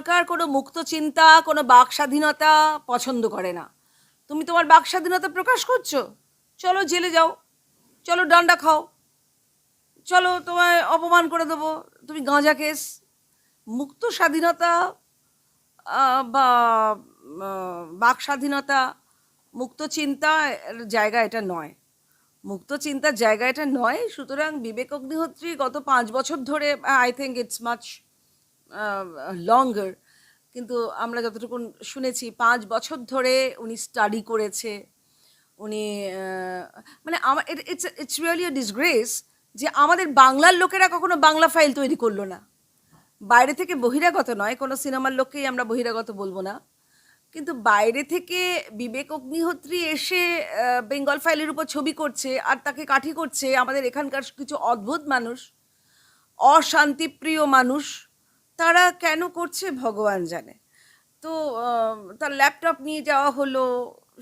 সরকার কোনো মুক্ত চিন্তা, কোনো বাক স্বাধীনতা পছন্দ করে না। তুমি তোমার বাক স্বাধীনতা প্রকাশ করছ? চলো জেলে যাও, চলো ডান্ডা খাও, চলো তোমায় অপমান করে দেবো, তুমি গাঁজা কেস। মুক্ত স্বাধীনতা বা বাক স্বাধীনতা মুক্ত চিন্তা জায়গা এটা নয়। মুক্ত চিন্তার জায়গা এটা নয়, সুতরাং বিবেক অগ্নিহোত্রী গত পাঁচ বছর ধরে I think it's much longer কিন্তু আমরা যতটুকু শুনেছি, পাঁচ বছর ধরে উনি স্টাডি করেছে। উনি মানে আমার it's it's really a disgrace যে আমাদের বাংলার লোকেরা কখনো বাংলা ফাইল তৈরি করল না। বাইরে থেকে বহিরাগত নয়, কোনো সিনেমার লোককেই আমরা বহিরাগত বলব না। কিন্তু বাইরে থেকে বিবেক অগ্নিহোত্রী এসে বেঙ্গল ফাইলের উপর ছবি করছে আর তাকে কাঠি করছে আমাদের এখানকার কিছু অদ্ভুত মানুষ, অশান্তিপ্রিয় মানুষ। তারা কেন করছে ভগবান জানে। তো তার ল্যাপটপ নিয়ে যাওয়া হলো।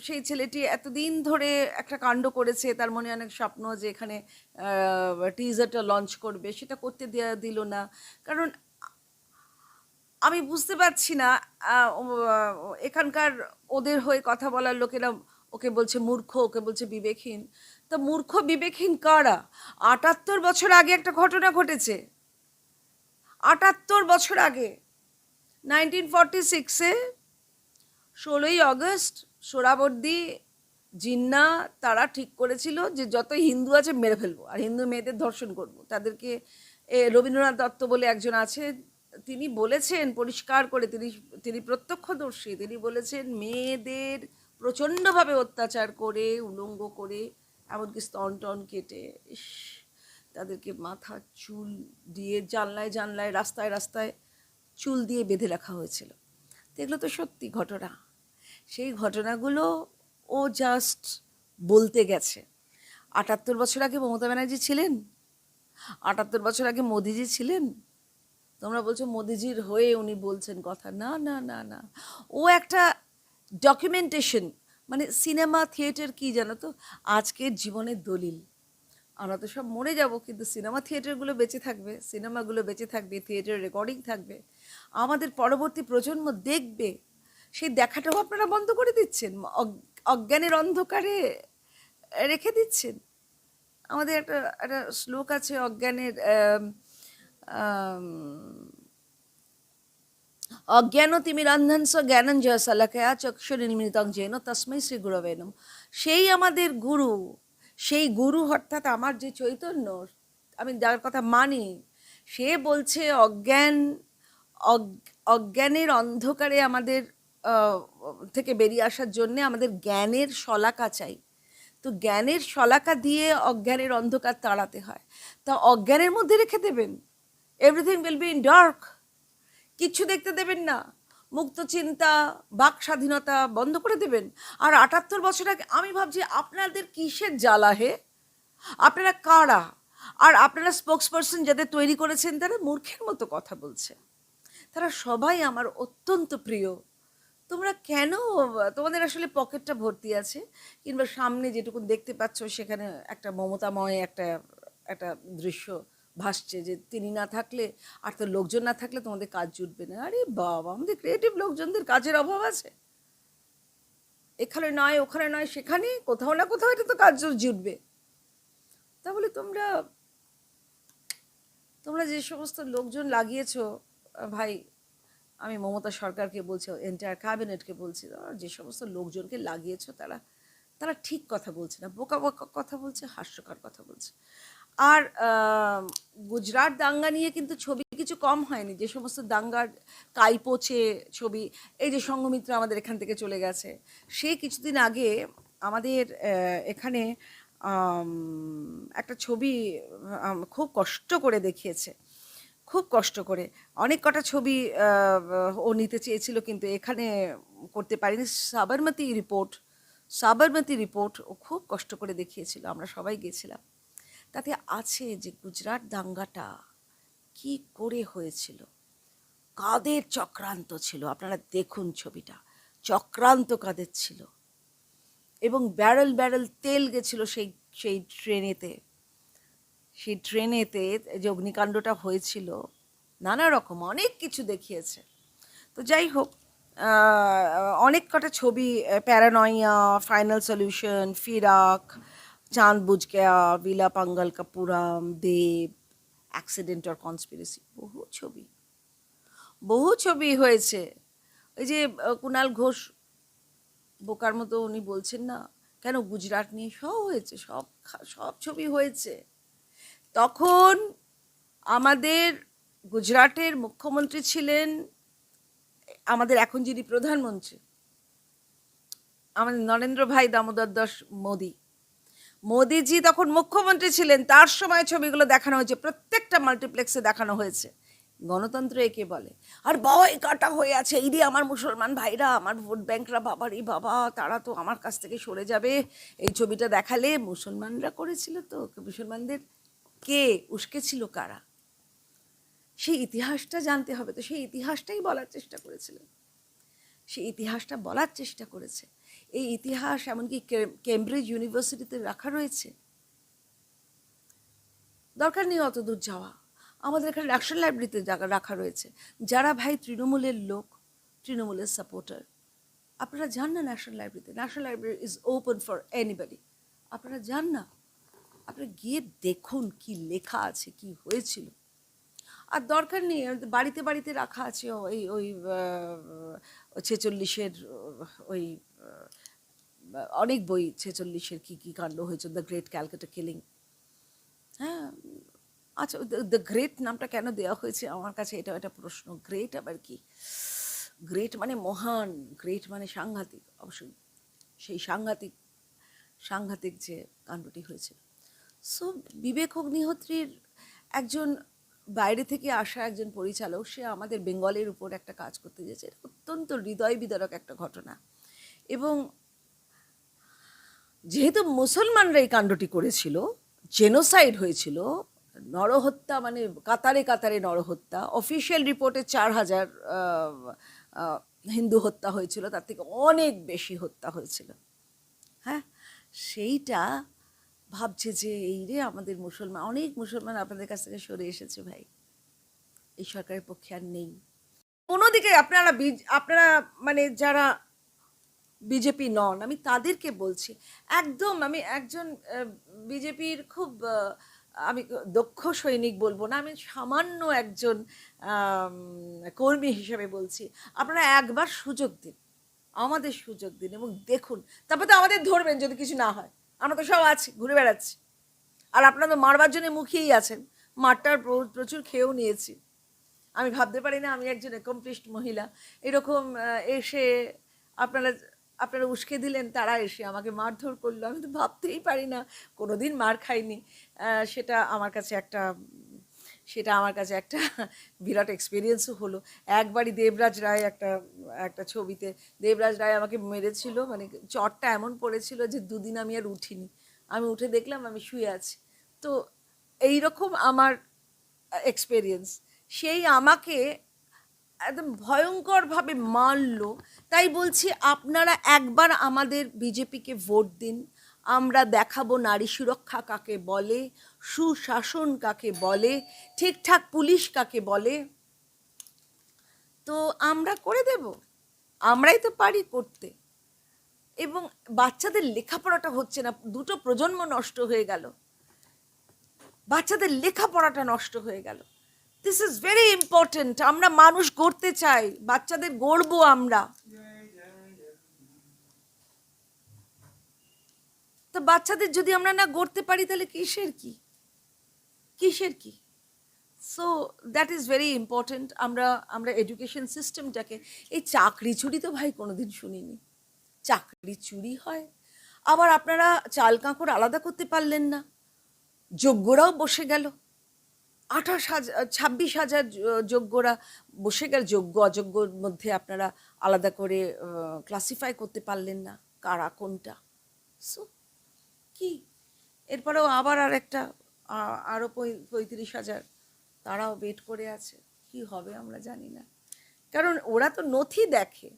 সেই ছেলেটি এতদিন ধরে একটা কাণ্ড করেছে। তার মনে অনেক স্বপ্ন যে এখানে টিজারটা লঞ্চ করবে। সেটা করতে দেওয়া দিল না। কারণ, আমি বুঝতে পারছি না এখানকার ওদের হয়ে কথা বলার লোকেরা ওকে বলছে মূর্খ, ওকে বলছে বিবেকহীন। তা মূর্খ বিবেকহীন কারা? আটাত্তর বছর আগে একটা ঘটনা ঘটেছে। আটাত্তর বছর আগে নাইনটিন ফর্টি সিক্সে ষোলোই অগস্ট সোরাবর্দি জিন্না তারা ঠিক করেছিল যে যত হিন্দু আছে মেরে ফেলব আর হিন্দু মেয়েদের ধর্ষণ করব। তাদেরকে এ, রবীন্দ্রনাথ দত্ত বলে একজন আছে তিনি বলেছেন পরিষ্কার করে তিনি তিনি প্রত্যক্ষদর্শী তিনি বলেছেন মেয়েদের প্রচণ্ডভাবে অত্যাচার করে উলঙ্গ করে এমনকি স্তন টন কেটে ইস। তাদেরকে মাথা, চুল দিয়ে জানলায় জানলায়, রাস্তায় রাস্তায় চুল দিয়ে বেঁধে রাখা হয়েছিল। তো এগুলো তো সত্যি ঘটনা। সেই ঘটনাগুলো ও জাস্ট বলতে গেছে। আটাত্তর বছর আগে মমতা ব্যানার্জি ছিলেন? আটাত্তর বছর আগে মোদিজি ছিলেন? তোমরা বলছো মোদিজির হয়ে উনি বলছেন কথা। না না না না। ও একটা ডকুমেন্টেশন মানে সিনেমা থিয়েটার কি জানো তো? আজকের জীবনের দলিল। আমরা তো সব মরে যাব, কিন্তু সিনেমা থিয়েটারগুলো বেঁচে থাকবে, সিনেমাগুলো বেঁচে থাকবে, থিয়েটার রেকর্ডিং থাকবে আমাদের পরবর্তী প্রজন্ম দেখবে, সেই দেখাটাও আপনারা বন্ধ করে দিচ্ছেন অজ্ঞানের অন্ধকারে রেখে দিচ্ছেন আমাদের একটা একটা শ্লোক আছে, অজ্ঞানের অজ্ঞান তিমিরান্ধনস জ্ঞানঞ্জয় সালাকয়া চক্ষুর্নির্মিতং যেন তস্মৈ শ্রী গুরবে নমঃ। সেই আমাদের গুরু সেই গুরু অর্থাৎ আমার যে চৈতন্য, আমি যার কথা মানি, সে বলছে, অজ্ঞান অজ্ঞানের অন্ধকারে আমাদের থেকে বেরিয়ে আসার জন্যে আমাদের জ্ঞানের শলাকা চাই। তো জ্ঞানের শলাকা দিয়ে অজ্ঞানের অন্ধকার তাড়াতে হয়। তা অজ্ঞানের মধ্যে রেখে দেবেন। Everything will be in dark কিচ্ছু দেখতে দেবেন না। মুক্ত চিন্তা বাক স্বাধীনতা বন্ধ করে দেবেন। আর আটাত্তর বছর আগে আমি ভাবছি, আপনাদের কিসের জ্বালা হে? আপনারা কারা? আর আপনারা স্পোক্স পার্সন যাদের তৈরি করেছেন, তারা মূর্খের মতো কথা বলছে। তারা সবাই আমার অত্যন্ত প্রিয়। তোমরা কেন, তোমাদের আসলে পকেটটা ভর্তি আছে? কিংবা সামনে যেটুকু দেখতে পাচ্ছ, সেখানে একটা মমতাময় একটা একটা দৃশ্য ভাসছে যে তিনি না থাকলে আর তো লোকজন না থাকলে তোমাদের কাজ জুটবে না। আরে বাবা, আমাদের ক্রিয়েটিভ লোকজনদের কাজের অভাব আছে। এখানে নয়, ওখানে নয়, সেখানে কোথাও না কোথাও এটা তো কাজ জুটবে। তাহলে তোমরা তোমরা যে সমস্ত লোকজন লাগিয়েছো ভাই, আমি মমতা সরকারকে বলছি এন্টায়ার ক্যাবিনেটকে বলছি যে সমস্ত লোকজনকে লাগিয়েছো, তারা তারা ঠিক কথা বলছে না, বোকা বোকা কথা বলছে, হাস্যকর কথা বলছে। আর গুজরাট দাঙ্গা নিয়ে কিন্তু ছবি কিছু কম হয়নি। যে সমস্ত দাঙ্গার কাইপোচে ছবি, এই যে সঙ্গমিত্র আমাদের এখান থেকে চলে গেছে। সে কিছুদিন আগে আমাদের এখানে একটা ছবি খুব কষ্ট করে দেখিয়েছে। খুব কষ্ট করে। অনেক কটা ছবি ও নিতে চেয়েছিল কিন্তু এখানে করতে পারিনি। সাবরমতি রিপোর্ট সাবরমতি রিপোর্ট ও খুব কষ্ট করে দেখিয়েছিল। আমরা সবাই গেছিলাম। তাতে আছে যে গুজরাট দাঙ্গাটা কি করে হয়েছিল? কাদের চক্রান্ত ছিল? আপনারা দেখুন ছবিটা। চক্রান্ত কাদের ছিল? এবং ব্যারেল ব্যারেল তেল গেছিল সেই সেই ট্রেনেতে। সেই ট্রেনেতে যে অগ্নিকাণ্ডটা হয়েছিল, নানা রকম, অনেক কিছু দেখিয়েছে। তো যাই হোক অনেক কটা ছবি paranoia final solution, Firaaq Chand Gaya ভিলা পাঙ্গাল, কাপুরাম, দেব অ্যাক্সিডেন্ট অর কনস্পিরেসি বহু ছবি। বহু ছবি হয়েছে। ওই যে কুণাল ঘোষ বোকার মতো উনি বলছেন না, কেন গুজরাট নিয়ে সব হয়েছে, সব সব ছবি হয়েছে। তখন আমাদের গুজরাটের মুখ্যমন্ত্রী ছিলেন, আমাদের এখন যিনি প্রধানমন্ত্রী, আমাদের নরেন্দ্র ভাই দামোদর দাস মোদি। মোদিজি তখন মুখ্যমন্ত্রী ছিলেন, তার সময় ছবিগুলো দেখানো হয়েছে, প্রত্যেকটা মাল্টিপ্লেক্সে দেখানো হয়েছে। গণতন্ত্র একে বলে। আর ভয় কাটা হয়ে আছে এই রে আমার মুসলমান ভাইরা, আমার ভোট ব্যাংকরা বাবারই বাবা, তারা তো আমার কাছ থেকে সরে যাবে। এই ছবিটা দেখালে মুসলমানরা করেছিল তো, মুসলমানদের কে উস্কেছিল কারা? সেই ইতিহাসটা জানতে হবে তো, সেই ইতিহাসটাই বলার চেষ্টা করেছিলেন সেই ইতিহাসটা বলার চেষ্টা করেছে। এই ইতিহাস এমনকি কেমব্রিজ ইউনিভার্সিটিতে রাখা রয়েছে। দরকার নেই অত দূর যাওয়া। আমাদের এখানে ন্যাশনাল লাইব্রেরিতে রাখা রয়েছে। যারা ভাই তৃণমূলের লোক, তৃণমূলের সাপোর্টার আপনারা যান না ন্যাশনাল লাইব্রেরিতে national library is open for anybody আপনারা যান না। আপনারা গিয়ে দেখুন কি লেখা আছে, কি হয়েছিল। আর দরকার নেই বাড়িতে বাড়িতে রাখা আছে ওই ওই ছেচল্লিশের ওই অনেক বই ছেচল্লিশের কী কী কাণ্ড হয়েছে দ্য গ্রেট ক্যালকাটা কিলিং হ্যাঁ আচ্ছা দ্য গ্রেট নামটা কেন দেওয়া হয়েছে আমার কাছে এটা একটা প্রশ্ন। গ্রেট আবার কি? গ্রেট মানে মহান গ্রেট মানে সাংঘাতিক, অবশ্যই। সেই সাংঘাতিক সাংঘাতিক যে কাণ্ডটি হয়েছে। সো বিবেক অগ্নিহোত্রীর একজন বাইরে থেকে আসা একজন পরিচালক, সে আমাদের বেঙ্গলের উপর একটা কাজ করতে গেছে অত্যন্ত হৃদয় বিদারক একটা ঘটনা। এবং যেহেতু মুসলমানরা এই কাণ্ডটি করেছিল, জেনোসাইড হয়েছিল, নরহত্যা মানে কাতারে কাতারে নরহত্যা, অফিসিয়াল রিপোর্টে চার হাজার হিন্দু হত্যা হয়েছিল, তার থেকে অনেক বেশি হত্যা হয়েছিল। হ্যাঁ সেইটা ভাবছে যে, এই রে, আমাদের মুসলমান, অনেক মুসলমান আপনাদের কাছ থেকে সরে এসেছে ভাই। এই সরকারের পক্ষে আর নেই। কোনোদিকে আপনারা আপনারা মানে যারা বিজেপি নন, আমি তাদেরকে বলছি, একদম আমি একজন বিজেপির খুব আমি দক্ষ সৈনিক বলব না, আমি সামান্য একজন কর্মী হিসেবে বলছি, আপনারা একবার সুযোগ দিন, আমাদের সুযোগ দিন এবং দেখুন, তারপর তো আমাদের ধরবেন যদি কিছু না হয়। আমরা তো সব আছি, ঘুরে বেড়াচ্ছি। আর আপনারা তো মারবার জন্য মুখিয়েই আছেন। মারটার প্রচুর খেয়েও নিয়েছি। আমি ভাবতে পারি না আমি একজন অ্যাকমপ্লিশড মহিলা। এরকম এসে আপনারা আপনারা উস্কে দিলেন, তারা এসে আমাকে মারধর করল। আমি তো ভাবতেই পারি না কোনো দিন মার খাইনি। সেটা আমার কাছে একটা সেটা আমার কাছে একটা বিরাট এক্সপিরিয়েন্সও হলো। একবারই দেবরাজ রায় একটা একটা ছবিতে, দেবরাজ রায় আমাকে মেরেছিল মানে চটটা এমন পড়েছিল যে দুদিন আমি আর উঠিনি। আমি উঠে দেখলাম আমি শুয়ে আছি। তো এই রকম আমার এক্সপেরিয়েন্স সেই আমাকে একদম ভয়ঙ্করভাবে মারলো। তাই বলছি আপনারা একবার আমাদের বিজেপিকে ভোট দিন। আমরা দেখাবো নারী সুরক্ষা কাকে বলে, সুশাসন কাকে বলে, ঠিকঠাক পুলিশ কাকে বলে। তো আমরা করে দেব। আমরাই তো পারি করতে। এবং বাচ্চাদের লেখাপড়াটা হচ্ছে না, দুটো প্রজন্ম নষ্ট হয়ে গেল। বাচ্চাদের লেখাপড়াটা নষ্ট হয়ে গেল। দিস ইজ ভেরি ইম্পর্টেন্ট আমরা মানুষ গড়তে চাই, বাচ্চাদের গড়বো আমরা। তো বাচ্চাদের যদি আমরা না গড়তে পারি, তাহলে কিসের কি? কিসের কি? So that is very important আমরা আমরা এডুকেশন সিস্টেমটাকে এই চাকরি চুরি তো ভাই কোনোদিন শুনিনি। চাকরি চুরি হয়। আবার আপনারা চাল কাঁকড় আলাদা করতে পারলেন না। যোগ্যরাও বসে গেল। আঠাশ হাজার ছাব্বিশ হাজার যোগ্যরা বসে গেল। যোগ্য, অযোগ্যর মধ্যে আপনারা আলাদা করে ক্লাসিফাই করতে পারলেন না। কারা কোনটা? সো কি? এরপরেও আবার আর একটা আরও পঁয়ত্রিশ হাজার তারাও ওয়েট করে আছে। কি হবে আমরা জানি না। কারণ ওরা তো নথি দেখে,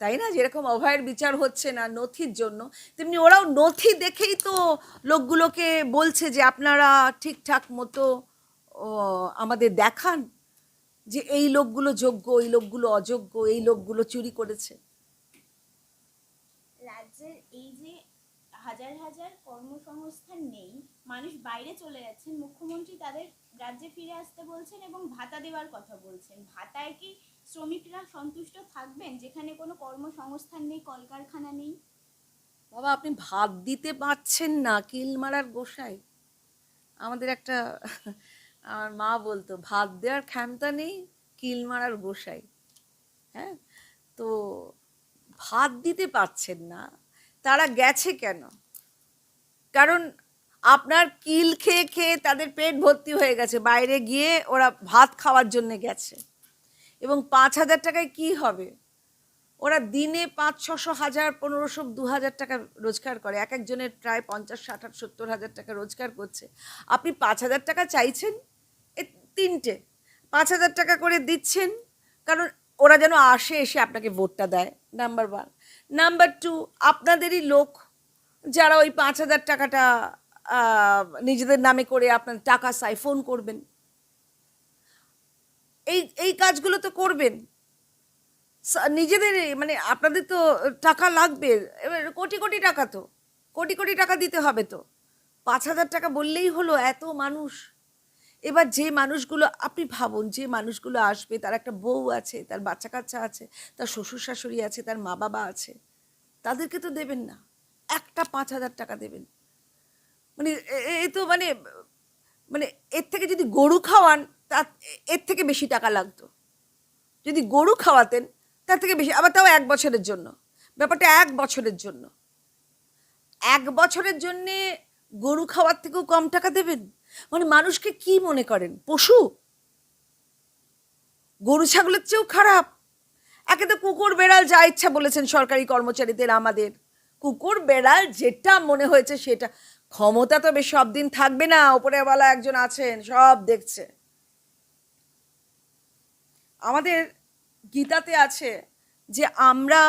তাই না? যেরকম অভয়ের বিচার হচ্ছে না নথির জন্য, তেমনি ওরাও নথি দেখেই তো লোকগুলোকে বলছে যে আপনারা ঠিকঠাক মতো আমাদের দেখান যে এই লোকগুলো যোগ্য, এই লোকগুলো অযোগ্য, এই লোকগুলো চুরি করেছে রাজ্যের এই যে হাজার হাজার কর্মসংস্থান নেই, মানুষ বাইরে চলে যাচ্ছেন, মুখ্যমন্ত্রী তাদের রাজ্যে ফিরে আসতে বলছেন এবং ভাতা দেওয়ার কথা বলছেন। ভাতায় কি শ্রমিকরা সন্তুষ্ট থাকবেন, যেখানে কোনো কর্মসংস্থান নেই, কলকারখানা নেই? বাবা, আপনি ভাত দিতে পারছেন না, কিল মারার গোসাই। আমাদের একটা, আমার মা বলতো, ভাত দেওয়ার ক্ষমতা নেই, কিল মারার গোসাই। হ্যাঁ? তো ভাত দিতে পারছেন না, তারা গেছে কেন? কারণ আপনার কিল খেয়ে খেয়ে তাদের পেট ভর্তি হয়ে গেছে। বাইরে গিয়ে ওরা ভাত খাওয়ার জন্য গেছে। এবং পাঁচ হাজার টাকায় কি হবে? ওরা দিনে পাঁচ, ছশো হাজার, পনেরোশো দু হাজার টাকা রোজগার করে। এক একজনের প্রায় পঞ্চাশ, ষাট, আট, সত্তর হাজার টাকা রোজগার করছে। আপনি পাঁচ হাজার টাকা চাইছেন? এ তিনটে। পাঁচ হাজার টাকা করে দিচ্ছেন? কারণ ওরা যেন আসে, এসে আপনাকে ভোটটা দেয়। Number one. নাম্বার টু, আপনাদেরই লোক যারা ওই পাঁচ হাজার টাকাটা নিজেদের নামে করে আপনার টাকা সাইফোন করবেন। এই এই কাজগুলো তো করবেন। নিজেদের মানে আপনাদের তো টাকা লাগবে। এবার কোটি কোটি টাকা তো। কোটি কোটি টাকা দিতে হবে তো। পাঁচ হাজার টাকা বললেই হলো এত মানুষ। এবার যে মানুষগুলো, আপনি ভাবুন, যে মানুষগুলো আসবে, তার একটা বউ আছে, তার বাচ্চা কাচ্চা আছে, তার শ্বশুর শাশুড়ি আছে, তার মা বাবা আছে, তাদেরকে তো দেবেন না। একটা পাঁচ হাজার টাকা দেবেন। মানে এ- তো মানে মানে এর থেকে যদি গরু খাওয়ান, তার, এর থেকে বেশি টাকা লাগতো। যদি গরু খাওয়াতেন, তার থেকে বেশি, আবার তাও এক বছরের জন্য। ব্যাপারটা এক বছরের জন্য। এক বছরের জন্যে গরু খাওয়ার থেকেও কম টাকা দেবেন? মানে মানুষকে কি মনে করেন? পশু? গরু ছাগলের চেয়েও খারাপ। একে তো কুকুর, বেড়াল যা ইচ্ছা বলেছেন সরকারি কর্মচারীদের, আমাদের। কুকুর বেড়াল যেটা মনে হয়েছে সেটা। ক্ষমতা তো বেশ সব দিন থাকবে না ওপরে ওপরেওয়ালা একজন আছেন, সব দেখছে। আমাদের গীতাতে আছে যে আমরা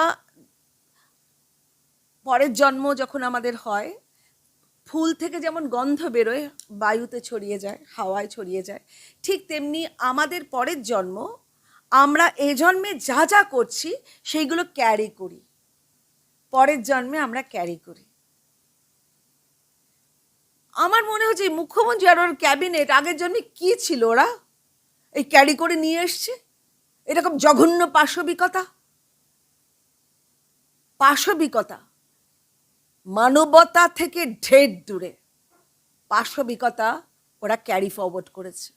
পরের জন্ম যখন আমাদের হয়, ফুল থেকে যেমন গন্ধ বেরোয়, বায়ুতে ছড়িয়ে যায়, হাওয়ায় ছড়িয়ে যায়, ঠিক তেমনি আমাদের পরের জন্ম আমরা এ জন্মে যা যা করছি, সেইগুলো ক্যারি করি। পরের জন্মে আমরা ক্যারি করি। আমার মনে হচ্ছে মুখ্যমন্ত্রী আর ওর ক্যাবিনেট আগের জন্মে কি ছিল ওরা? এই ক্যারি করে নিয়ে এসছে? এরকম জঘন্য পাশবিকতা? পাশবিকতা মানবতা থেকে ঢের দূরে। পাশবিকতা ওরা ক্যারি ফরওয়ার্ড করেছে।